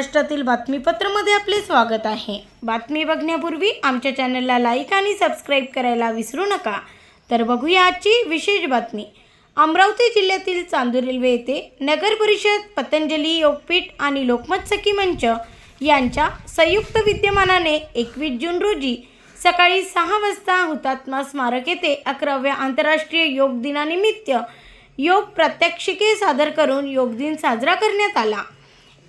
महाराष्ट्रातील बातमीपत्रामध्ये आपले स्वागत आहे. बातमी बघण्यापूर्वी आमच्या चॅनलला लाईक आणि सबस्क्राईब करायला विसरू नका. तर बघूया आजची विशेष बातमी. अमरावती जिल्ह्यातील चांदूर रेल्वे येथे नगर परिषद पतंजली योगपीठ आणि लोकमत सखी मंच यांच्या संयुक्त विद्यमानाने एकवीस जून रोजी सकाळी सहा वाजता हुतात्मा स्मारक येथे अकराव्या आंतरराष्ट्रीय योग दिनानिमित्त योग प्रात्यक्षिके सादर करून योग दिन साजरा करण्यात आला.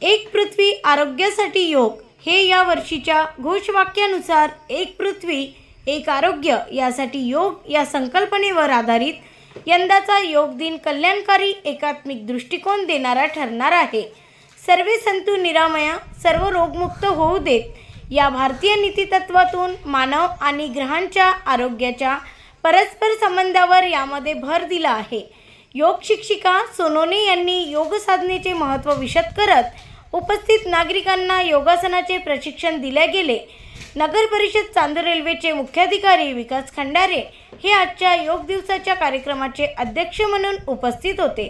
एक पृथ्वी आरोग्यासाठी योग. हे या वर्षीच्या घोषवाक्यानुसार एक पृथ्वी एक आरोग्य यासाठी योग या संकल्पनेवर आधारित यंदाचा योग दिन कल्याणकारी एकात्मिक दृष्टिकोन देणारा ठरणार आहे. सर्वे संतू निरामया सर्व रोगमुक्त होऊ देत या भारतीय नीतितत्वातून मानव आणि ग्रहांच्या आरोग्याच्या परस्पर संबंधावर यामध्ये भर दिला आहे. योग शिक्षिका सोनोने यांनी योग साधनेचे महत्त्व विशद करत उपस्थित नागरिकांना योगासनाचे प्रशिक्षण दिले गेले. नगर परिषद चांदूर रेल्वेचे मुख्याधिकारी विकास खंडारे हे आजच्या योग दिवसाच्या कार्यक्रमाचे अध्यक्ष म्हणून उपस्थित होते.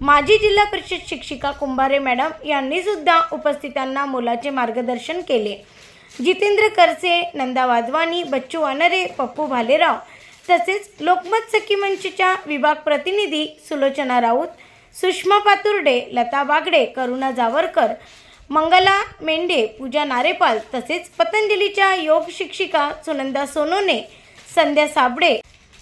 माजी जिल्हा परिषद शिक्षिका कुंभारे मॅडम यांनी सुद्धा उपस्थितांना मोलाचे मार्गदर्शन केले. जितेंद्र करसे नंदा वाधवानी बच्चू वानरे पप्पू भालेराव तसेच लोकमत सखी मंचच्या विभाग प्रतिनिधी सुलोचना राऊत सुषमा पातुर्डे लता बागडे करुणा जावरकर मंगला मेंढे पूजा नारेपाल तसेच पतंजलीच्या योग शिक्षिका सुनंदा सोनोने संध्या साबडे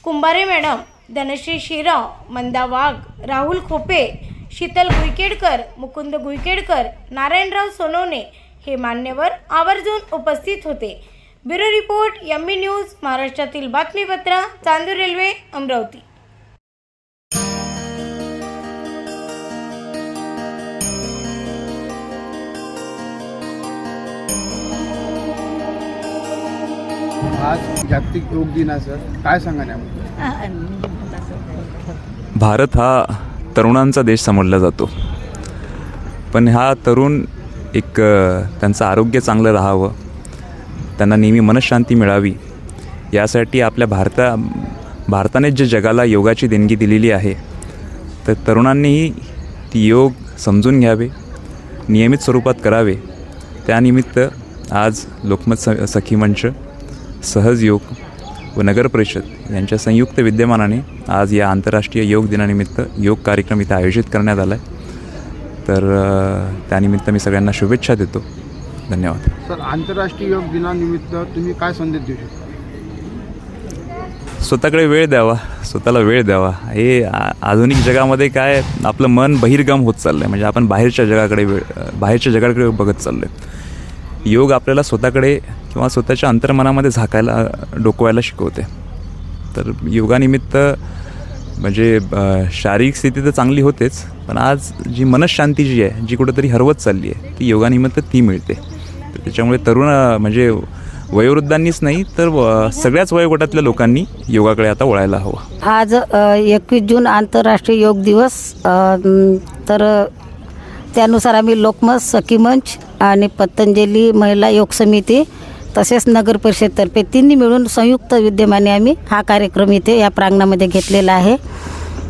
कुंभारे मॅडम धनश्री शिराव मंदा वाघ राहुल खोपे शीतल गुईकेडकर मुकुंद गुईकेडकर नारायणराव सोनवणे हे मान्यवर आवर्जून उपस्थित होते. ब्युरो रिपोर्ट यम्मी न्यूज महाराष्ट्रातील बातमीपत्र चांदूर रेल्वे अमरावती. आज जागतिक योग दिन काय सांगा भारत हा तरुणांचा देश समजला जातो. पण हा तरुण एक त्यांचं आरोग्य चांगलं राहावं त्यांना नेहमी मनशांती मिळावी यासाठी आपल्या भारता भारताने जे जगाला योगाची देणगी दिलेली आहे तर तरुणांनीही ती योग समजून घ्यावे नियमित स्वरूपात करावे. त्यानिमित्त आज लोकमत स सखी मंच सहज योग व नगर परिषद यांच्या संयुक्त विद्यमानाने आज या आंतरराष्ट्रीय योग दिनानिमित्त योग कार्यक्रम इथं आयोजित करण्यात आला आहे तर त्यानिमित्त मी सगळ्यांना शुभेच्छा देतो. धन्यवाद. सर आंतरराष्ट्रीय योग दिनानिमित्त तुम्ही काय संदेश देऊ शकता? स्वतःकडे वेळ द्यावा स्वतःला वेळ द्यावा. हे आ- आधुनिक जगामध्ये काय आपलं मन बहिर्गम होत चाललं आहे म्हणजे आपण बाहेरच्या जगाकडे वेळ बाहेरच्या जगाकडे बघत चाललो आहे योग आपल्याला स्वतःकडे किंवा स्वतःच्या अंतर्मनामध्ये झाकायला डोकवायला शिकवते. तर योगानिमित्त म्हणजे शारीरिक स्थिती तर चांगली होतेच पण आज जी मनशांती जी आहे जी कुठंतरी हरवत चालली आहे ती योगानिमित्त ती मिळते. तर त्याच्यामुळे तरुण म्हणजे वयोवृद्धांनीच नाही तर व- सगळ्याच वयोगटातल्या लोकांनी योगाकडे आता वळायला हवं. आज एकवीस जून आंतरराष्ट्रीय योग दिवस तर त्यानुसार आम्ही लोकमत सखी मंच आणि पतंजली महिला योग समिती तसेच नगर परिषदतर्फे तिन्ही मिळून संयुक्त विद्यमाने आम्ही हा कार्यक्रम इथे या प्रांगणामध्ये घेतलेला आहे.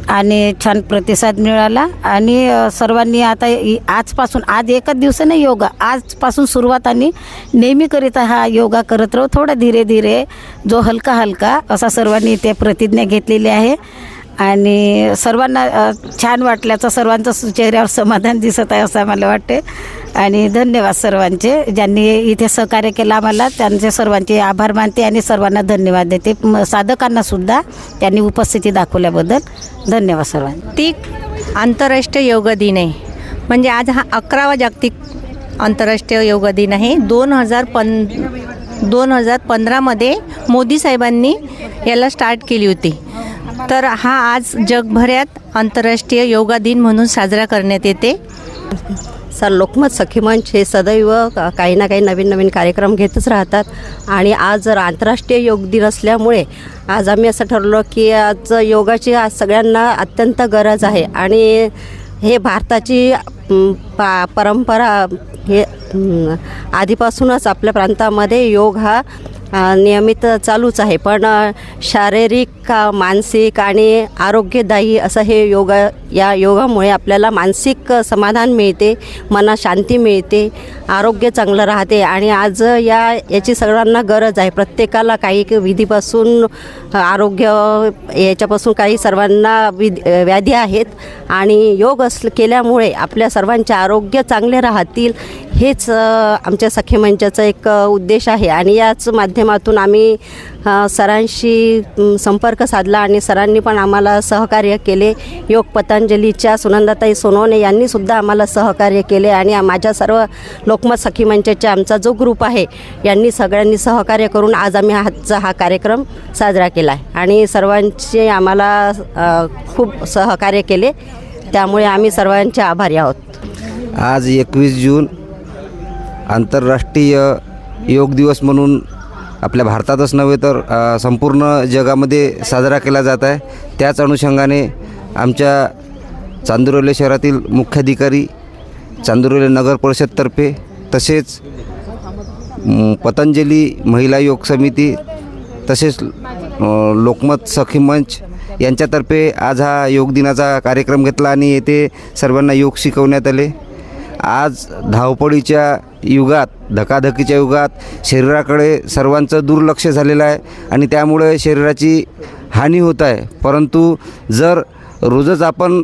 आणि छान प्रतिसाद मिळाला. आणि सर्वांनी आता आजपासून आज एकच दिवस नाही योगा. आजपासून सुरुवात आणि नेहमीकरिता हा योगा करत राहू. थोडा धीरे धीरे जो हलका हलका असा सर्वांनी इथे प्रतिज्ञा घेतलेली आहे. आणि सर्वांना छान वाटल्याचं सर्वांचं चेहऱ्यावर समाधान दिसत आहे असं आम्हाला वाटते. आणि धन्यवाद सर्वांचे ज्यांनी इथे सहकार्य केलं आम्हाला. त्यांचे सर्वांचे आभार मानते आणि सर्वांना धन्यवाद देते. म- त्यांनी उपस्थिती दाखवल्याबद्दल धन्यवाद सर्वांना ती आंतरराष्ट्रीय योग दिन आहे. म्हणजे आज हा अकरावा जागतिक आंतरराष्ट्रीय योग दिन आहे. दोन हजार पन दोन हजार पंधरामध्ये मोदी साहेबांनी याला स्टार्ट केली होती. तर हा आज जगभरात आंतरराष्ट्रीय योगा दिन म्हणून साजरा करण्यात येते. सर लोकमत सखी मंच हे सदैव काही ना काही नवीन नवीन कार्यक्रम घेतच राहतात. आणि आज जर आंतरराष्ट्रीय योग दिन असल्यामुळे आज आम्ही असं ठरलो की आज योगाची आज सगळ्यांना अत्यंत गरज आहे. आणि हे भारताची पा परंपरा हे आधीपासूनच आपल्या प्रांतामध्ये योग हा नियमित चालूच आहे. पण शारीरिक का मानसिक आणि आरोग्यदायी असं हे योगा या योगामुळे आपल्याला मानसिक समाधान मिळते मनात शांती मिळते आरोग्य चांगलं राहते आणि आज या याची सगळ्यांना गरज आहे. प्रत्येकाला काही विधीपासून आरोग्य याच्यापासून काही सर्वांना विध व्याधी आहेत आणि योग अस केल्यामुळे आपल्या सर्वांचे आरोग्य चांगले राहतील हेच आमच्या सखे मंचाचा एक उद्देश आहे. आणि याच माध्यमातून आम्ही सरांशी संपर्क साधला आणि सरांनी पण आम्हाला सहकार्य केले. योग पतंजलीच्या सुनंदाताई सोनवणे यांनीसुद्धा आम्हाला सहकार्य केले आणि माझ्या सर्व लोकमत सखी मंचाच्या आमचा जो ग्रुप आहे यांनी सगळ्यांनी सहकार्य करून आज आम्ही आजचा हा कार्यक्रम साजरा केला आहे. आणि सर्वांचे आम्हाला खूप सहकार्य केले. त्यामुळे आम्ही सर्वांचे आभारी आहोत. आज एकवीस जून आंतरराष्ट्रीय योग दिवस म्हणून आपल्या भारतातच नव्हे तर संपूर्ण जगामध्ये साजरा केला जात आहे. त्याच अनुषंगाने आमच्या चांदुरोले शहरातील मुख्याधिकारी चांदुरोले नगर परिषदतर्फे तसेच पतंजली महिला योग समिती तसेच लोकमत सखी मंच यांच्यातर्फे आज हा योग दिनाचा कार्यक्रम घेतला आणि येथे सर्वांना योग शिकवण्यात आले. आज धावपळीच्या युगात धकाधकीच्या युगात शरीराकडे सर्वांचं दुर्लक्ष झालेलं आहे आणि त्यामुळे शरीराची हानी होत आहे. परंतु जर रोजच आपण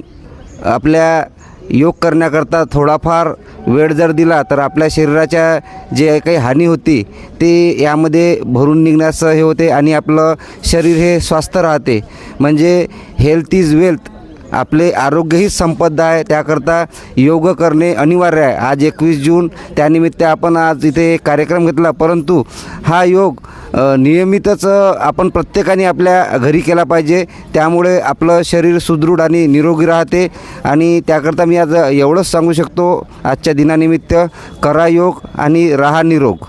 आपल्या योग करण्याकरता थोडाफार वेळ जर दिला तर आपल्या शरीराच्या जे काही हानी होती ते यामध्ये भरून निघण्यास हे होते आणि आपलं शरीर हे स्वस्थ राहते. म्हणजे हेल्थ इज वेल्थ आपले आरोग्यही संपदा आहे. त्याकरता योग करणे अनिवार्य आहे. आज एकवीस जून त्यानिमित्त आपण आज इथे कार्यक्रम घेतला. परंतु हा योग नियमितच आपण प्रत्येकाने आपल्या घरी केला पाहिजे. त्यामुळे आपलं शरीर सुदृढ आणि निरोगी राहते. आणि त्याकरता मी आज एवढंच सांगू शकतो. आजच्या दिनानिमित्त करा योग आणि राहा निरोग.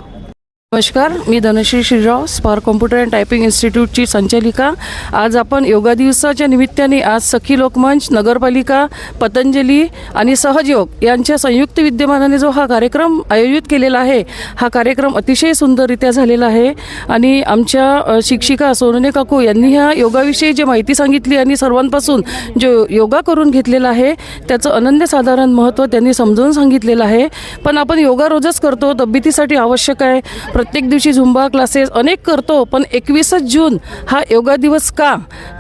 नमस्कार मी Dhanashree Shrirao spar computer and typing इन्स्टिट्यूटची संचालिका. आज आपण योगा दिवसाच्या निमित्ताने आज सखी लोकमंच नगरपालिका पतंजली आणि सहजयोग यांच्या संयुक्त विद्यमानाने जो हा कार्यक्रम आयोजित केलेला आहे हा कार्यक्रम अतिशय सुंदररित्या झालेला आहे. आणि आमच्या शिक्षिका सोनने काकू यांनी ह्या योगाविषयी जी माहिती सांगितली आणि सर्वांपासून जो योगा करून घेतलेला आहे त्याचं अनन्यसाधारण महत्त्व त्यांनी समजावून सांगितलेलं आहे. पण आपण योगा रोजच करतो तब्येतीसाठी आवश्यक आहे. प्रत्येक दिवशी झुंबा क्लासेस अनेक करतो पण एकवीसच जून हा योगा दिवस का?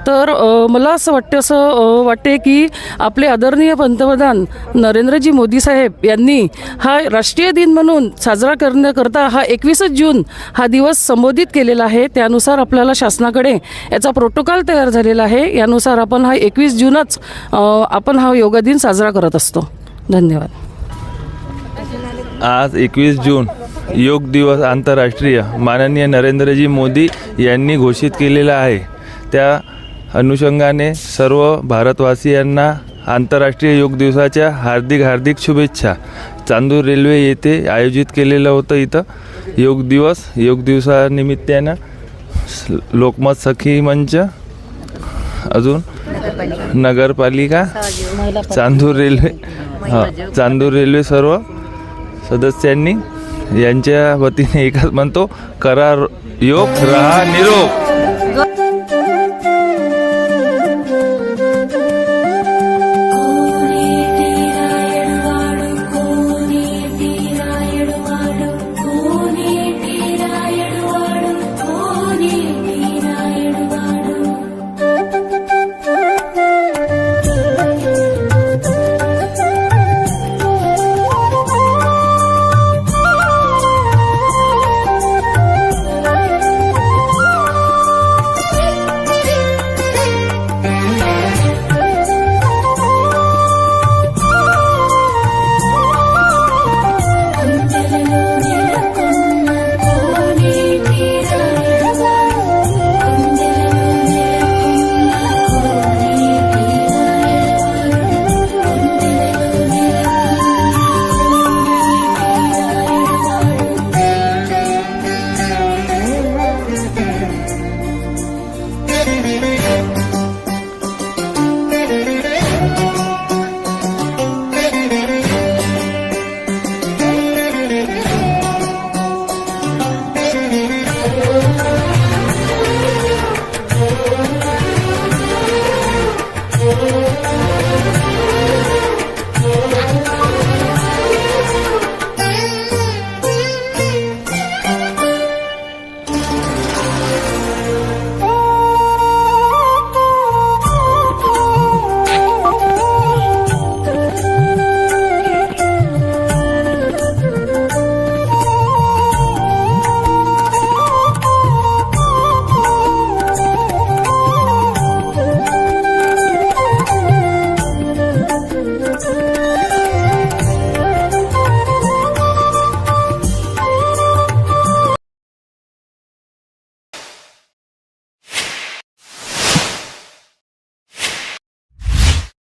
तर मला असं वाटतं असं वाटते की आपले आदरणीय पंतप्रधान नरेंद्रजी मोदी साहेब यांनी हा राष्ट्रीय दिन म्हणून साजरा करण्याकरता हा एकवीसच जून हा दिवस संबोधित केलेला आहे. त्यानुसार आपल्याला शासनाकडे याचा प्रोटोकॉल तयार झालेला आहे. यानुसार आपण हा एकवीस जूनच आपण हा योगा दिन साजरा करत असतो. धन्यवाद. आज एकवीस जून. योग दिवस आंतरराष्ट्रीय माननीय नरेंद्रजी मोदी यांनी घोषित केलेला आहे. त्या अनुषंगाने सर्व भारतवासियांना आंतरराष्ट्रीय योग दिवसाच्या हार्दिक हार्दिक शुभेच्छा. चांदूर रेल्वे येथे आयोजित केलेलं होतं इथं. योग दिवस योग दिवसानिमित्तानं लोकमत सखी मंच अजून नगरपालिका चांदूर रेल्वे हां चांदूर रेल्वे सर्व सदस्यांनी यांच्या वतीने एकच म्हणतो करा योग रहा निरोग.